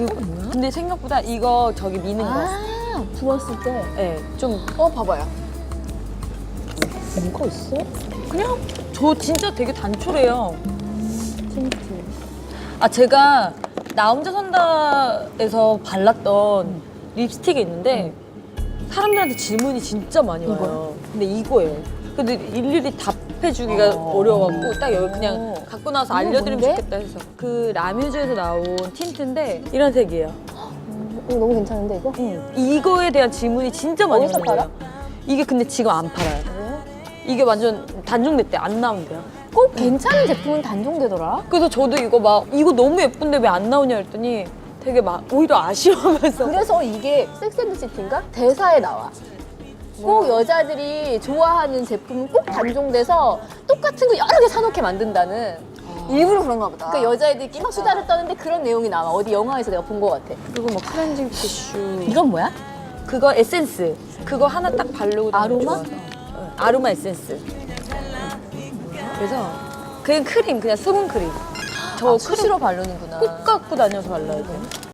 이거 근데 생각보다 이거 저기 미는 거. 아, 부었을 때. 네, 좀 어, 봐봐요. 뭐가 있어? 그냥 저 진짜 되게 단촐해요. 틴트. 아 제가 나 혼자 산다에서 발랐던 립스틱이 있는데 사람들한테 질문이 진짜 많이 와요. 이거요? 근데 이거예요. 근데 일일이 답해주기가 어. 려워갖고 딱 여기 그냥 갖고 나와서 이거 알려드리면 뭔데? 좋겠다 해서 그 라뮤즈에서 나온 틴트인데 이런 색이에요. 이거 너무 괜찮은데, 이거? 응. 이거에 대한 질문이 진짜 많이 어디서 거예요. 이게 근데 지금 안 팔아요. 이게 완전 단종됐대 안 나온대요. 꼭 괜찮은 제품은 단종되더라. 그래서 저도 이거 막 이거 너무 예쁜데 왜 안 나오냐 했더니 되게 막 오히려 아쉬워하면서 그래서 이게 섹스앤드시티인가? 대사에 나와. 꼭 여자들이 좋아하는 제품은 꼭 단종돼서 똑같은 거 여러 개 사놓게 만든다는 일부러 그런가 보다. 그러니까 여자애들끼리 막 수다를 떠는데 그런 내용이 나와. 어디 영화에서 내가 본 것 같아. 그리고 뭐 클렌징 티슈 이건 뭐야? 그거 에센스 그거 하나 딱 바르고 아로마? 좋아서. 응, 아로마 에센스 그래서 그냥 크림 그냥 수분 크림 저저 크림 수시로 바르는구나. 꼭 갖고 다녀서 발라야 돼